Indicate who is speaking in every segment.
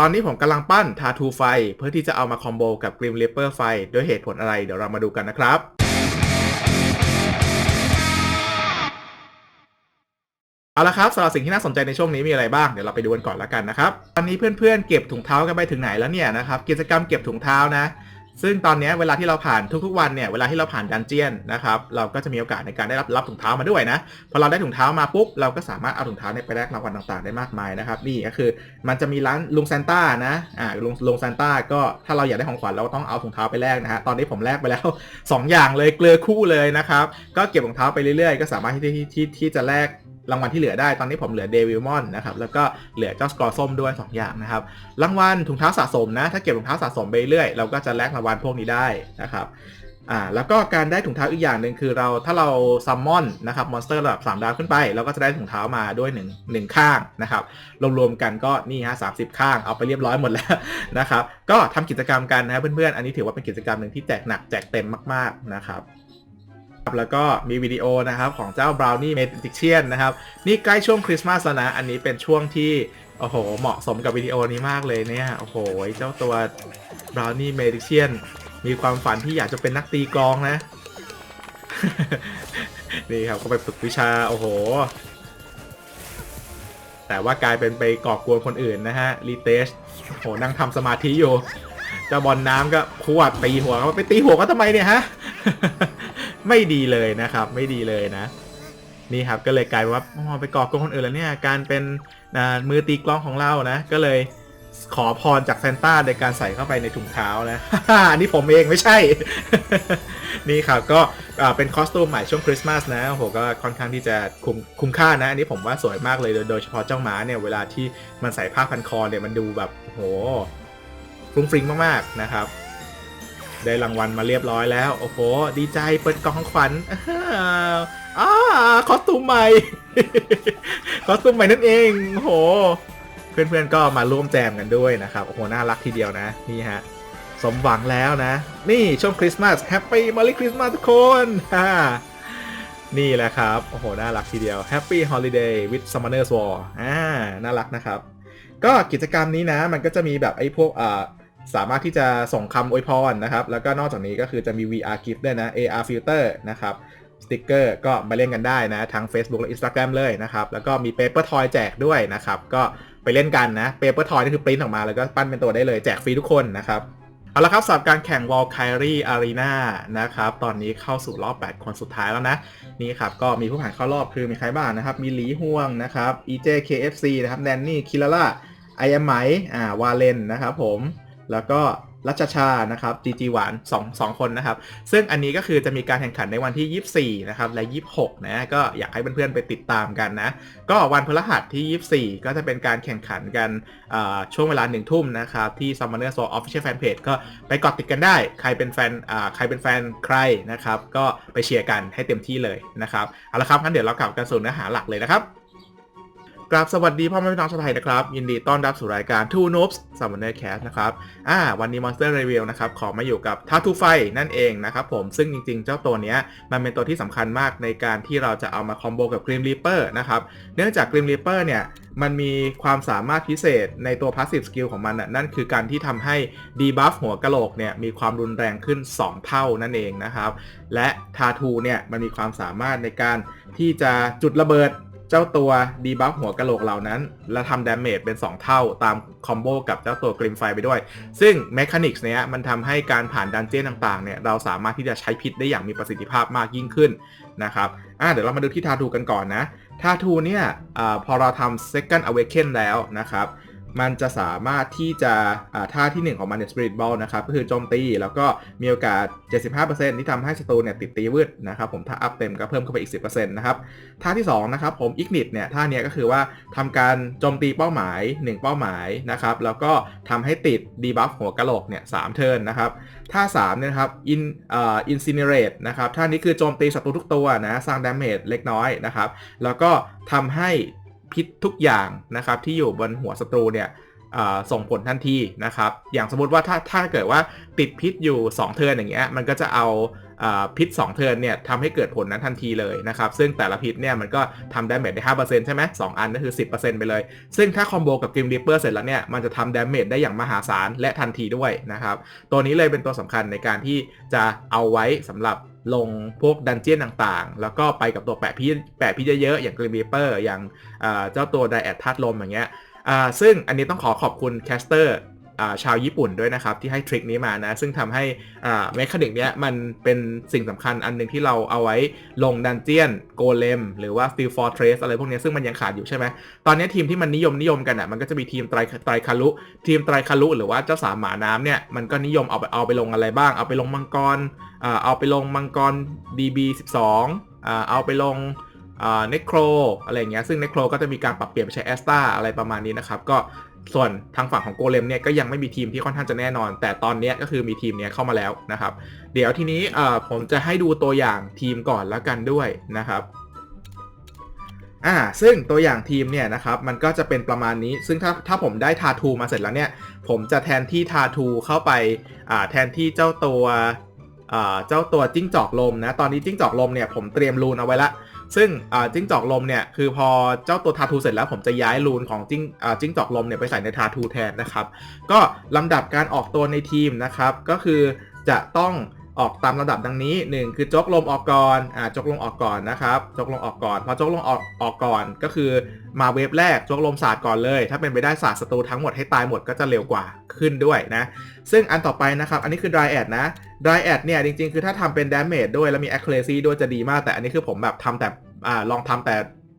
Speaker 1: ตอนนี้ผมกำลังปั้นทาทูไฟ เพื่อที่จะเอามาคอมโบกับกริมเลเปอร์ไฟด้วยเหตุผลอะไรเดี๋ยวเรามาดูกันนะครับ เอาละครับสำหรับสิ่งที่น่าสนใจในช่วงนี้มีอะไรบ้างเดี๋ยวเราไปดูกันก่อนละกันนะครับ ตอนนี้เพื่อนๆเก็บถุงเท้ากันไปถึงไหนแล้วเนี่ยนะครับกิจกรรมเก็บถุงเท้านะ ซึ่งตอนนี้เวลาที่เราผ่านทุกๆวันเนี่ยเวลาที่เราผ่านดันเจียนนะครับเราก็จะมีโอกาสในการได้รับรับถุงเท้ามาด้วยนะพอเราได้ถุงเท้ามาปุ๊บเราก็สามารถเอาถุงเท้าเนี่ยไปแลกรางวัลต่างๆได้มากมายนะครับนี่ก็คือมันจะมีร้านลุงซานต้านะอ่าลุงลุงซานต้าก็ถ้าเราอยากได้ของขวัญเราก็ต้องเอาถุงเท้าไปแลกนะฮะตอนนี้ผมแลกไปแล้ว 2 อย่างเลยเกลือคู่เลยนะครับก็เก็บรองเท้าไปเรื่อยๆ ก็สามารถที่ที่ที่จะแลก รางวัลที่เหลือได้ตอนนี้ผมเหลือเดวิลมอนนะครับแล้วก็เหลือเจ้าสกอร์ส้มด้วย 2 อย่างนะครับรางวัลถุงเท้าสะสมนะ ถ้าเก็บรองเท้าสะสมไปเรื่อยเราก็จะแลกรางวัลพวกนี้ได้นะครับอ่าแล้วก็การได้ถุงเท้าอีกอย่างหนึ่งคือเราถ้าเราซัมมอนนะครับมอนสเตอร์ระดับ3ดาวขึ้นไป เราก็จะได้ถุงเท้ามาด้วย1 1ข้างนะครับรวมๆกันก็นี่ฮะสาข้างเอาไปเรียบร้อยหมดแล้วนะครับก็ทำกิจกรรมกันนะเพื่อนๆอันนี้ถือว่าเป็นกิจกรรมหนึ่งที่แจกหนักแจกเต็มมากๆนะครับ แล้วก็มีวิดีโอนะครับของเจ้า Brownie Magician นะครับ นี่ใกล้ช่วงคริสต์มาสแล้วนะ อันนี้เป็นช่วงที่ โอ้โห เหมาะสมกับวิดีโอนี้มากเลยเนี่ย โอ้โห เจ้าตัว Brownie Magician มีความฝันที่อยากจะเป็นนักตีกลองนะ นี่ครับก็ไปฝึกวิชา โอ้โห แต่ว่ากลายเป็นไปก่อกวนคนอื่นนะฮะรีเตชโอ้โห นั่งทำสมาธิอยู่เจ้าบอลน้ำก็ขวดตีหัวเขาไปตีหัวเขาทำไมเนี่ยฮะ ไม่ดีเลยนะครับ ไม่ดีเลยนะ นี่ครับก็เลยกลายว่าอ๋อไปก่อกวนคนอื่นแล้วเนี่ยการเป็นมือตีกล้องของเรานะ ก็เลยขอพรจากแซนต้าในการใส่เข้าไปในถุงเท้านะ อันนี้ผมเองไม่ใช่ นี่ครับก็เป็นคอสตูมใหม่ช่วงคริสต์มาสนะโอ้โหก็ค่อนข้างที่จะคุ้มคุ้มค่านะ อันนี้ผมว่าสวยมากเลยโดยเฉพาะเจ้าหมาเนี่ยเวลาที่มันใส่ผ้าพันคอเนี่ยมันดูแบบโอ้โหฟรุ้งฟริ้งมากๆนะครับ ได้รางวัลมาเรียบร้อยแล้ว โอ้โห ดีใจเปิดกล่องขวัญอ้าอ้าคอสตูมใหม่คอสตูมใหม่นั่นเองโอ้โห เพื่อนๆก็มาร่วมแจมกันด้วยนะครับ โอ้โห น่ารักทีเดียวนะ นี่ฮะ สมหวังแล้วนะ นี่ช่วงคริสต์มาสแฮปปี้มารีคริสต์มาสทุกคนฮ่านี่แหละครับ โอ้โห น่ารักทีเดียว Happy Holiday with Summoner's War อ่า น่ารักนะครับ ก็กิจกรรมนี้นะ มันก็จะมีแบบไอ้พวกอ่า สามารถที่จะส่งคำอวยพรนะครับ แล้วก็นอกจากนี้ก็คือจะมี VR gift ด้วยนะ AR filter นะครับสติกเกอร์ก็มาเล่นกันได้นะทั้ง Facebook และ Instagram เลยนะครับ แล้วก็มี Paper Toy แจกด้วยนะครับ ก็ไปเล่นกันนะ Paper Toy นี่คือปริ้นออกมาแล้วก็ปั้นเป็นตัวได้เลยแจกฟรีทุกคนนะครับ เอาละครับสำหรับการแข่ง Wall Kyrie Arena นะครับ ตอนนี้เข้าสู่รอบ 8 คนสุดท้ายแล้วนะ นี่ครับ ก็มีผู้ผ่านเข้ารอบคือมีใครบ้างนะครับ มีหลีห่วงนะครับ EJ KFC นะครับแนนนี่คิลล่าไอแอมไหมอ่าวาเลนนะครับผม แล้วก็รัชชานะครับจีจีหวาน2 2คนนะครับ ซึ่งอันนี้ก็คือจะมีการแข่งขันในวันที่ 24 นะครับ และ 26 นะ ก็อยากให้เพื่อนๆไปติดตามกันนะ ก็วันพฤหัสที่ 24 ก็จะเป็นการแข่งขันกันช่วงเวลา 1 ทุ่มนะครับ ที่ Summoner Soul Official Fanpage ก็ไปกดติดกันได้ ใครเป็นแฟนใครเป็นแฟนใครนะครับ ก็ไปเชียร์กันให้เต็มที่เลยนะครับ เอาละครับงั้นเดี๋ยวเรากลับกันสู่เนื้อหาหลักเลยนะครับ กราบสวัสดีพ่อแม่พี่น้องชาวไทยนะครับ ยินดีต้อนรับสู่รายการ Two Noobs Summoner Cast นะครับอ่าวันนี้ Monster Review นะครับ ขอมาอยู่กับ t a t o o ไฟนั่นเองนะครับผมซึ่งจริงๆ เจ้าตัวเนี้ย มันเป็นตัวที่สำคัญมากในการที่เราจะเอามาคอมโบกับ Grim Reaper นะครับ เนื่องจาก Grim Reaper เนี่ยมันมีความสามารถพิเศษในตัว Passive Skill ของมันน่ะนั่นคือการที่ทำให้ debuff หัวกะโหลกเนี่ยมีความรุนแรงขึ้น 2 เท่านั่นเองนะครับ และทาทูเนี่ยมันมีความสามารถในการที่จะจุดระเบิด เจ้าตัวดีบัฟหัวกะโหลกเหล่านั้น และทำดาเมจเป็น 2 เท่าตามคอมโบกับเจ้าตัวกริมไฟไปด้วย ซึ่งแมคานิกส์เนี้ยมันทำให้การผ่านดันเจี้ยนต่างๆเนี่ยเราสามารถที่จะใช้พิษได้อย่างมีประสิทธิภาพมากยิ่งขึ้นนะครับอะเดี๋ยวเรามาดูที่ทาทูกันก่อนนะทาทูเนี่ยอพอเราทำ second awaken แล้วนะครับ มันจะสามารถที่จะอ่าท่าที่ 1 ของมันเนี่ย Spirit Ball นะครับก็คือโจมตี แล้วก็มีโอกาส 75%ที่ทำให้ศัตรูเนี่ยติดตีวืดนะครับผมถ้าอัพเต็มก็เพิ่มเข้าไปอีก 10%นะครับท่าที่2นะครับผม Ignite เนี่ยท่าเนี้ยก็คือว่าทำการโจมตีเป้าหมาย 1 เป้าหมายนะครับแล้วก็ทำให้ติด debuff หัวกะโหลกเนี่ย3เทิร์นนะครับท่า3เนี่ยครับ in เอ่อ incinerate นะครับท่านี้คือโจมตีศัตรูทุกตัวนะสร้าง damage เล็กน้อยนะครับแล้วก็ทำให้ พิษทุกอย่างนะครับที่อยู่บนหัวศัตรูเนี่ยส่งผลทันทีนะครับ อย่างสมมติว่าถ้าถ้าเกิดว่าติดพิษอยู่ 2 เทิร์นอย่างเงี้ยมันก็จะเอาพิษ 2 เทิร์นเนี่ยทำให้เกิดผลนั้นทันทีเลยนะครับ ซึ่งแต่ละพิษเนี่ยมันก็ทำดาเมจได้5%ใช่ไหมสองอันก็คือ 10%ไปเลย ซึ่งถ้าคอมโบกับกริมริปเปอร์เสร็จแล้วเนี่ยมันจะทำดาเมจได้อย่างมหาศาลและทันทีด้วยนะครับ ตัวนี้เลยเป็นตัวสำคัญในการที่จะเอาไว้สำหรับ ลงพวกดันเจียนต่างๆ แล้วก็ไปกับตัวแปะพี่แปะพี่เยอะๆอย่างกริมเปอร์อย่างเจ้าตัวไดแอดทัดลมอย่างเงี้ยซึ่งอันนี้ต้องขอขอบคุณแคสเตอร์ ชาวญี่ปุ่นด้วยนะครับ ที่ให้ทริคนี้มานะ ซึ่งทำให้อ่าเมคานิกเนี้ยมันเป็นสิ่งสำคัญอันหนึ่งที่เราเอาไว้ลงดันเจียนโกเลมหรือว่า Steel Fortress อะไรพวกนี้ซึ่งมันยังขาดอยู่ใช่ไหมตอนนี้ทีมที่มันนิยมนิยมกันอะมันก็จะมีทีมไตรไตรคารุทีมไตรคารุหรือว่าเจ้าสามหมาน้ำเนี่ยมันก็นิยมเอาไปเอาไปลงอะไรบ้าง เอาไปลงมังกรเอาไปลงมังกร DB 12อ่าเอาไปลงเนโครอะไรเงี้ยซึ่งเนโครก็จะมีการปรับเปลี่ยนไปใช้แอสตาอะไรประมาณนี้นะครับก็ ส่วนทางฝั่งของโกเลมเนี่ยก็ยังไม่มีทีมที่ค่อนข้างจะแน่นอน แต่ตอนนี้ก็คือมีทีมเนี้ยเข้ามาแล้วนะครับ เดี๋ยวทีนี้ผมจะให้ดูตัวอย่างทีมก่อนแล้วกันด้วยนะครับอ่าซึ่งตัวอย่างทีมเนี่ยนะครับมันก็จะเป็นประมาณนี้ ซึ่งถ้าถ้าผมได้ทาทูมาเสร็จแล้วเนี่ย ผมจะแทนที่ทาทูเข้าไปอ่าแทนที่เจ้าตัวอ่าเจ้าตัวจิ้งจอกลมนะ ตอนนี้จิ้งจอกลมเนี่ยผมเตรียมรูนเอาไว้ละ ซึ่งจิ้งจอกลมเนี่ยคือพอเจ้าตัวทาทูเสร็จแล้วผมจะย้ายรูนของจิ้งจิ้งจอกลมเนี่ยไปใส่ในทาทูแทนนะครับ ก็ลำดับการออกตัวในทีมนะครับ ก็คือจะต้อง ออกตามลำดับดังนี้ 1 คือจกลมออกก่อนอ่าจกลมออกก่อนนะครับจกลมออกก่อนพอจกลมออกออกก่อนก็คือมาเวฟแรกจกลมสาดก่อนเลย ถ้าเป็นไปได้สาดศัตรูทั้งหมดให้ตายหมดก็จะเร็วกว่าขึ้นด้วยนะ ซึ่งอันต่อไปนะครับ อันนี้คือ dry ad นะ dry ad เนี่ยจริงๆ คือถ้าทำเป็น damage ด้วยแล้วมี accuracy ด้วยจะดีมาก แต่อันนี้คือผมแบบทำแต่อ่าลองทำแต่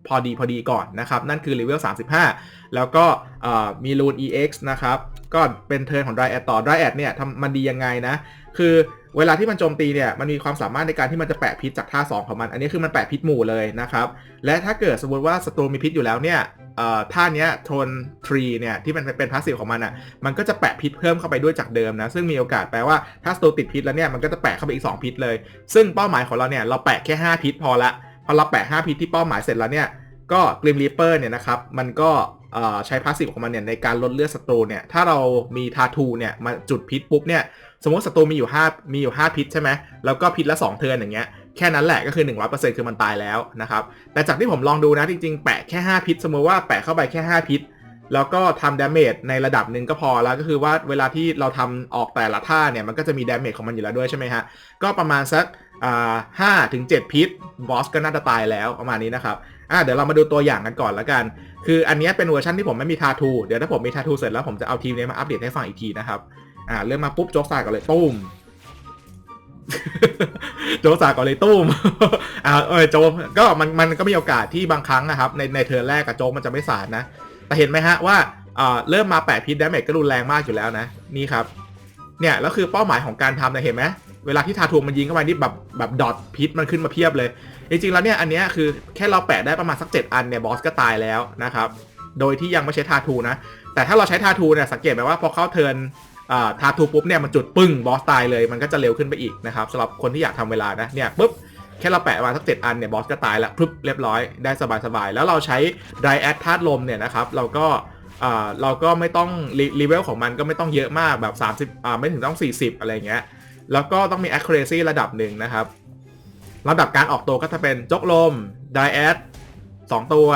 Speaker 1: พอดีพอดีก่อนนะครับ นั่นคือ level 35 แล้วก็อ่ามี rune ex นะครับ ก็เป็นเทิร์นของ dry ad ต่อ dry ad เนี่ยทำมันดียังไงนะ คือ เวลาที่มันโจมตีเนี่ยมันมีความสามารถในการที่มันจะแปะพิษจากท่า2ของมัน อันนี้คือมันแปะพิษหมู่เลยนะครับ และถ้าเกิดสมมติว่าศัตรูมีพิษอยู่แล้วเนี่ยท่าเนี้ยโทนทรีเนี่ยที่มันเป็นพาสซีฟของมันอะมันก็จะแปะพิษเพิ่มเข้าไปด้วยจากเดิมนะซึ่งมีโอกาสแปลว่าถ้าสโตติดพิษแล้วเนี่ยมันก็จะแปะเข้าไปอีก 2 พิษเลย ซึ่งเป้าหมายของเราเนี่ยเราแปะแค่ 5 พิษพอละพอเราแปะ 5 พิษที่เป้าหมายเสร็จแล้วเนี่ยก็กริมรีเปอร์เนี่ยนะครับมันก็ ใช้พาสซีฟของมันเนี่ยในการลดเลือดศัตรูเนี่ยถ้าเรามีทาทูเนี่ยมาจุดพิษปุ๊บเนี่ยสมมติศัตรูมีอยู่ 5 มีอยู่ 5 พิษใช่ไหมแล้วก็พิษละ 2 เทิร์นอย่างเงี้ยแค่นั้นแหละก็คือ 100%คือมันตายแล้วนะครับแต่จากที่ผมลองดูนะจริงๆ แปะแค่ 5 พิษ สมมติว่าแปะเข้าไปแค่ 5 พิษ แล้วก็ทำดาเมจในระดับหนึ่งก็พอแล้วก็คือว่าเวลาที่เราทำออกแต่ละท่าเนี่ยมันก็จะมีดาเมจของมันอยู่แล้วด้วยใช่ไหมฮะก็ประมาณสักห้าถึงเจ็ดพิษบอสก็น่าจะตายแล้วประมาณนี้นะครับ อะเดี๋ยวเรามาดูตัวอย่างกันก่อนละกัน คืออันนี้เป็นเวอร์ชันที่ผมไม่มีทาทู เดี๋ยวถ้าผมมีทาทูเสร็จแล้วผมจะเอาทีมนี้มาอัปเดตให้ฟังอีกทีนะครับ อ่าเริ่มมาปุ๊บโจ๊กซาก่อนเลยตุ้ม โจ๊กสาก่อนเลยตุ้ม อ่าเออโจ๊กก็มันมันก็มีโอกาสที่บางครั้งนะครับ ในในเทิร์นแรกกับโจ๊กมันจะไม่สาดนะ แต่เห็นไหมฮะว่าอ่าเริ่มมาแปะพิษดาเมจก็รุนแรงมากอยู่แล้วนะ นี่ครับ เนี่ยแล้วคือเป้าหมายของการทำเนี่ยเห็นไหมเวลาที่ทาทูมันยิงเข้าไปนี่แบบแบบดอทพิษมันขึ้นมาเพียบเลย จริงๆแล้วเนี่ยอันเนี้ยคือแค่เราแปะได้ประมาณสัก 7 อันเนี่ยบอสก็ตายแล้วนะครับ โดยที่ยังไม่ใช้ทาทูนะ แต่ถ้าเราใช้ทาทูเนี่ยสังเกตไหมว่าพอเข้าเทิร์นอ่าทาทูปุ๊บเนี่ยมันจุดปึ้งบอสตายเลยมันก็จะเร็วขึ้นไปอีกนะครับสำหรับคนที่อยากทำเวลานะเนี่ยปุ๊บแค่เราแปะมาสักเจ็ดอันเนี่ยบอสก็ตายล้วปุ๊บเรียบร้อยได้สบายๆ แล้วเราใช้ไดแอดธาตุลมเนี่ยนะครับเราก็อ่าเราก็ไม่ต้องรีเวลของมันก็ไม่ต้องเยอะมากแบบ 30อ่าไม่ถึงต้อง 40 อะไรเงี้ยแล้วก็ต้องมี accuracy ระดับหนึ่งนะครับ ลำดับการออกตัวก็จะเป็นจกลมไดแอดสองตัว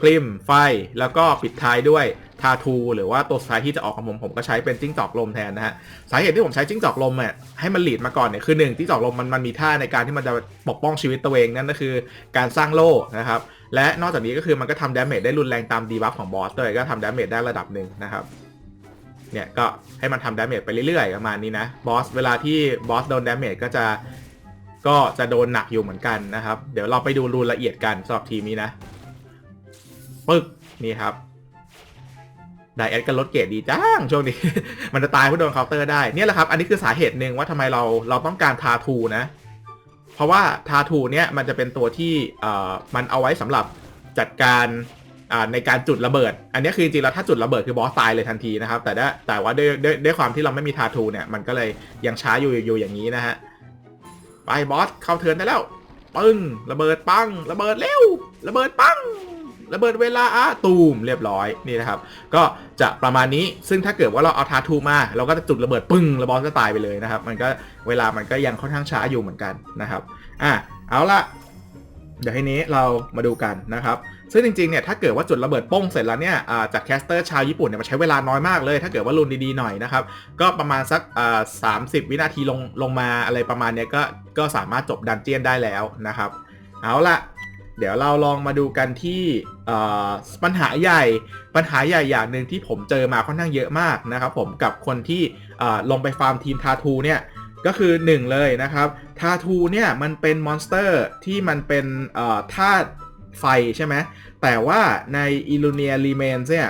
Speaker 1: คลิมไฟ แล้วก็ปิดท้ายด้วยทาทู หรือว่าตัวสุดท้ายที่จะออกของผมผมก็ใช้เป็นจิ้งจอกลมแทนนะฮะสาเหตุที่ผมใช้จิ้งจอกลมอะให้มันหลีดมาก่อนเนี่ยคือหนึ่งจิ้งจอกลมมันมันมีท่าในการที่มันจะปกป้องชีวิตตัวเองนั่นก็คือการสร้างโล่นะครับและนอกจากนี้ก็คือมันก็ทำดาเมจได้รุนแรงตามดีบัฟของบอสด้วยก็ทำดาเมจได้ระดับหนึ่งนะครับเนี่ยก็ให้มันทำดาเมจไปเรื่อยๆประมาณนี้นะบอสเวลาที่บอสโดนดาเมจก็จะ ก็จะโดนหนักอยู่เหมือนกันนะครับ เดี๋ยวเราไปดูรูนละเอียดกันสำหรับทีมนี้นะปึ๊กนี่ครับไดแอดก็ลดเกรดดีจ้างช่วงนี้ มันจะตายเพราะโดนเคาน์เตอร์ได้เนี่ยแหละครับ อันนี้คือสาเหตุหนึ่งว่าทำไมเราเราต้องการทาทูนะ เพราะว่าทาทูเนี่ยมันจะเป็นตัวที่เอ่อมันเอาไว้สำหรับจัดการอ่าในการจุดระเบิด อันนี้คือจริงๆแล้วถ้าจุดระเบิดคือบอสตายเลยทันทีนะครับ แต่ได้แต่ว่าด้วยด้วยด้วยความที่เราไม่มีทาทูเนี่ยมันก็เลยยังช้าอยู่อยู่อย่างนี้นะฮะ ไปบอสเข้าเทินได้แล้วปึ้งระเบิดปังระเบิดเร็วระเบิดปังระเบิดเวลาอะตูมเรียบร้อยนี่นะครับ ก็จะประมาณนี้ซึ่งถ้าเกิดว่าเราเอาทาทูมา เราก็จะจุดระเบิดปึ้งแล้วบอสก็ตายไปเลยนะครับ มันก็เวลามันก็ยังค่อนข้างช้าอยู่เหมือนกันนะครับอะเอาละเดี๋ยวให้นี้เรามาดูกันนะครับ ซึ่งจริงๆเนี่ยถ้าเกิดว่าจุดระเบิดป้งเสร็จแล้วเนี่ยอ่าจากแคสเตอร์ชาวญี่ปุ่นเนี่ยมันใช้เวลาน้อยมากเลย ถ้าเกิดว่ารุนดีๆหน่อยนะครับ ก็ประมาณสักอ่าสามสิบวินาทีลงลงมาอะไรประมาณเนี้ยก็ก็สามารถจบดันเจียนได้แล้วนะครับ เอาละเดี๋ยวเราลองมาดูกันที่อ่อปัญหาใหญ่ปัญหาใหญ่อย่างหนึ่งที่ผมเจอมาค่อนข้างเยอะมากนะครับผมกับคนที่อ่อลงไปฟาร์มทีมทาทูเนี่ยก็คือ 1 เลยนะครับทาทูเนี่ยมันเป็นมอนสเตอร์ที่มันเป็นอ่อธาตุ ไฟใช่ไหมแต่ว่าใน i l l u m i a r e m a i n เนี่ย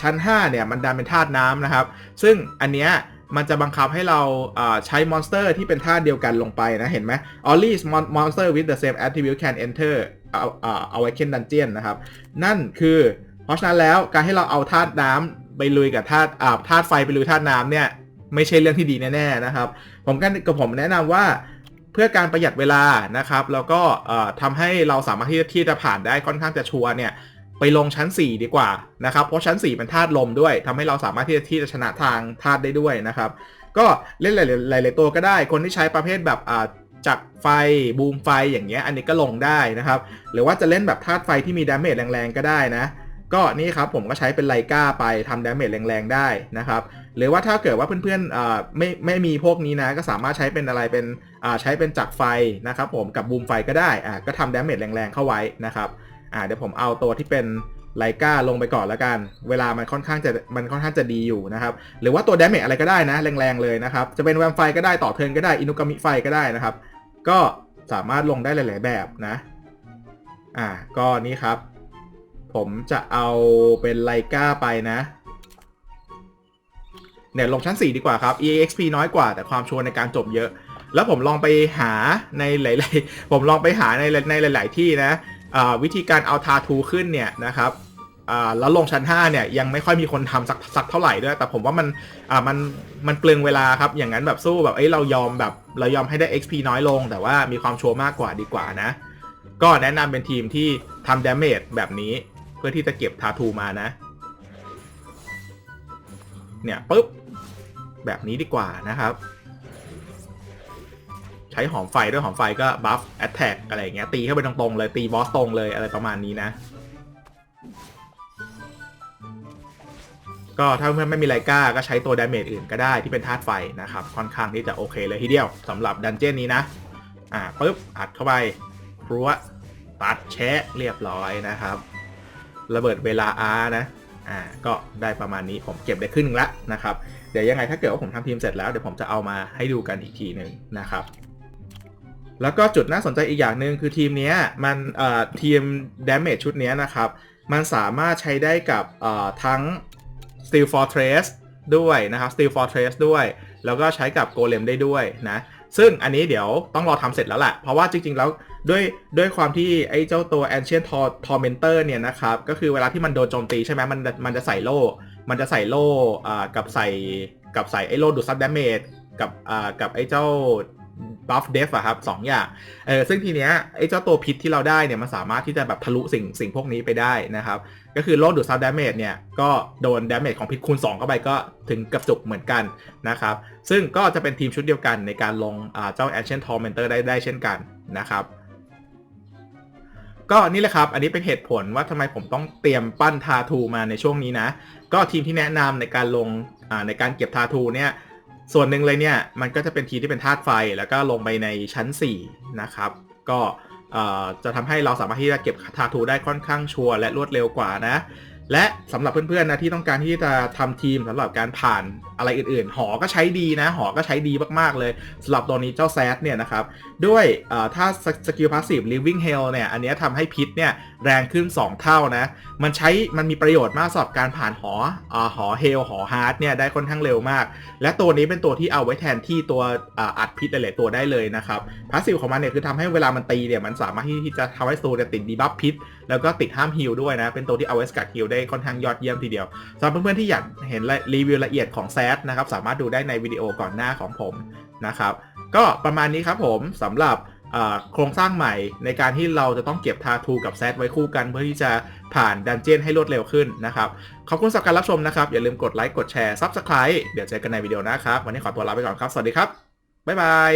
Speaker 1: ชั้น 5 เนี่ย มันดันเป็นธาตุน้ำนะครับ ซึ่งอันเนี้ยมันจะบังคับให้เราใช้มอนสเตอร์ที่เป็นธาตุเดียวกันลงไปนะ เห็นไหม Only monster with the same attribute can enter เอาเอ่อ awaken dungeon นะครับ นั่นคือ เพราะฉะนั้นแล้วการให้เราเอาธาตุน้ำไปลุยกับธาตุธาตุไฟไปลุยธาตุน้ำเนี่ย ไม่ใช่เรื่องที่ดีแน่ๆนะครับ ผมกันกับผมแนะนำว่า พื่อการประหยัดเวลานะครับ แล้วก็ทำให้เราสามารถที่ที่จะผ่านได้ค่อนข้างจะชัวร์เนี่ยไปลงชั้น 4 ดีกว่านะครับ เพราะชั้น 4 เป็นธาตุลมด้วยทำให้เราสามารถที่จะที่จะชนะทางธาตุได้ด้วยนะครับ ก็เล่นหลาย ๆ ตัวก็ได้ คนที่ใช้ประเภทแบบจักไฟบูมไฟอย่างเงี้ยอันนี้ก็ลงได้นะครับ หรือว่าจะเล่นแบบธาตุไฟที่มีดาเมจแรงๆก็ได้นะก็นี่ครับผมก็ใช้เป็นไลกาไปทำดาเมจแรงๆได้นะครับ หรือว่าถ้าเกิดว่าเพื่อนๆไม่ไม่มีพวกนี้นะ ก็สามารถใช้เป็นอะไรเป็น ใช้เป็นจักรไฟนะครับผมกับบูมไฟก็ได้อ่าก็ทำดาเมจแรงๆเข้าไว้นะครับอ่าเดี๋ยวผมเอาตัวที่เป็นไลกาลงไปก่อนแล้วกัน เวลามันค่อนข้างจะมันค่อนข้างจะดีอยู่นะครับ หรือว่าตัวดาเมจอะไรก็ได้นะ แรงๆเลยนะครับ จะเป็นแวมไฟก็ได้ต่อเทินก็ได้ อินุกามิไฟก็ได้นะครับ ก็สามารถลงได้หลาย ๆ แบบนะ อ่า ก็นี่ครับ ผมจะเอาเป็นไลกาไปนะเนี่ยลงชั้น 4 ดีกว่าครับ EXP น้อยกว่าแต่ความชัวร์ในการจบเยอะ แล้วผมลองไปหาในหลาย ๆ ผมลองไปหาในในหลาย ๆ ที่นะวิธีการเอาทาทูขึ้นเนี่ยนะครับแล้วลงชั้น 5 เนี่ยยังไม่ค่อยมีคนทำสักสักเท่าไหร่ด้วย แต่ผมว่ามันมันมันเปลืองเวลาครับ อย่างนั้นแบบสู้แบบเอ้ยเรายอมแบบเรายอมให้ได้ XP น้อยลง แต่ว่ามีความชัวร์มากกว่าดีกว่านะ ก็แนะนำเป็นทีมที่ทำดาเมจแบบนี้เพื่อที่จะเก็บทาทูมานะ เนี่ยปุ๊บแบบนี้ดีกว่านะครับ ช้หอมไฟด้วยหอมไฟก็บัฟแอตแทกอะไรอย่างเงี้ยตีเข้าไปตรงๆเลยตีบอสตรงเลยอะไรประมาณนี้นะ ก็ถ้าเพื่อนไม่มีไลกาก็ใช้ตัวดาเมจอื่นก็ได้ที่เป็นธาตุไฟนะครับ ค่อนข้างที่จะโอเคเลยทีเดียวสำหรับดันเจี้ยนนี้นะ อ่าปุ๊บอัดเข้าไปพรัวตัดแชะเรียบร้อยนะครับ ระเบิดเวลาอานะอ่าก็ได้ประมาณนี้ผมเก็บได้ครึ่งหนึงละนะครับ เดี๋ยวยังไงถ้าเกิดว่าผมทำทีมเสร็จแล้วเดี๋ยวผมจะเอามาให้ดูกันอีกทีหนึ่งนะครับ แล้วก็จุดน่าสนใจอีกอย่างหนึ่งคือทีมนี้มันทีม damage ชุดนี้นะครับ มันสามารถใช้ได้กับทั้ง Steel Fortress ด้วยนะครับ Steel Fortress ด้วย แล้วก็ใช้กับ Golem ได้ด้วยนะ ซึ่งอันนี้เดี๋ยวต้องรอทำเสร็จแล้วแหละ เพราะว่าจริง ๆ แล้วด้วยด้วยความที่ไอ้เจ้าตัว Ancient Tor- Tormentor เนี่ยนะครับ ก็คือเวลาที่มันโดนโจมตีใช่ไหมมันมันจะใส่โล่ มันจะใส่โล่กับใส่กับใส่ไอ้โล่ดูดซับดาเมจกับอ่ากับไอ้เจ้า buff def อะครับสองอย่างเออซึ่งทีเนี้ยไอ้เจ้าตัวพิษที่เราได้เนี่ยมันสามารถที่จะแบบทะลุสิ่งสิ่งพวกนี้ไปได้นะครับ ก็คือโล่ดูดซับดาเมจเนี่ย ก็โดนดาเมจของพิษคูณ 2 เข้าไปก็ถึงกับจุกเหมือนกันนะครับ ซึ่งก็จะเป็นทีมชุดเดียวกันในการลงเจ้า Ancient Tormentor ได้ได้เช่นกันนะครับ ก็นี่แหละครับ อันนี้เป็นเหตุผลว่าทำไมผมต้องเตรียมปั้นทาทูมาในช่วงนี้นะ ก็ทีมที่แนะนำในการลงในการเก็บทาทูเนี่ย ส่วนหนึ่งเลยเนี่ยมันก็จะเป็นทีที่เป็นธาตุไฟแล้วก็ลงไปในชั้น 4 นะครับ ก็จะทำให้เราสามารถที่จะเก็บทาทูได้ค่อนข้างชัวร์และรวดเร็วกว่านะ และสำหรับเพื่อนๆนะที่ต้องการที่จะทำทีมสำหรับการผ่านอะไรอื่นๆ หอก็ใช้ดีนะ หอก็ใช้ดีมากๆเลยสำหรับตัวนี้เจ้าแซดเนี่ยนะครับ ด้วยถ้าสกิลพาสซีฟ living hell เนี่ย อันนี้ยทำให้พิษเนี่ยแรงขึ้น 2 เท่านะ มันใช้มันมีประโยชน์มากสำหรับการผ่านหออหอเฮลหอฮาร์ดเนี่ยได้ค่อนข้างเร็วมาก และตัวนี้เป็นตัวที่เอาไว้แทนที่ตัวอ,อัดพิษหลายๆตัวได้เลยนะครับพาสซีฟของมันเนี่ยคือทำให้เวลามันตีเนี่ยมันสามารถที่จะทำให้ตัวเนี่ยติดดีบัฟพิษแล้วก็ติดห้ามฮิลด้วยนะเป็นตัวที่เอาไว้สกัดฮิลได้ค่อนข้างยอดเยี่ยมทีเดียวสำหรับเพื่อนๆที่อยากเห็นรีวิวละเอียดของแซดนะครับสามารถดูได้ในวิดีโอก่อนหน้าของผมนะครับก็ประมาณนี้ครับผมสำหรับโครงสร้างใหม่ในการที่เราจะต้องเก็บทาทูกับแซดไว้คู่กัน เพื่อที่จะผ่านดันเจียนให้รวดเร็วขึ้นนะครับขอบคุณสำหรับการรับชมนะครับ อย่าลืมกดไลค์กดแชร์ Subscribe เดี๋ยวเจอกันในวิดีโอหนะครับ วันนี้ขอตัวลาไปก่อนครับ สวัสดีครับ บ๊ายบาย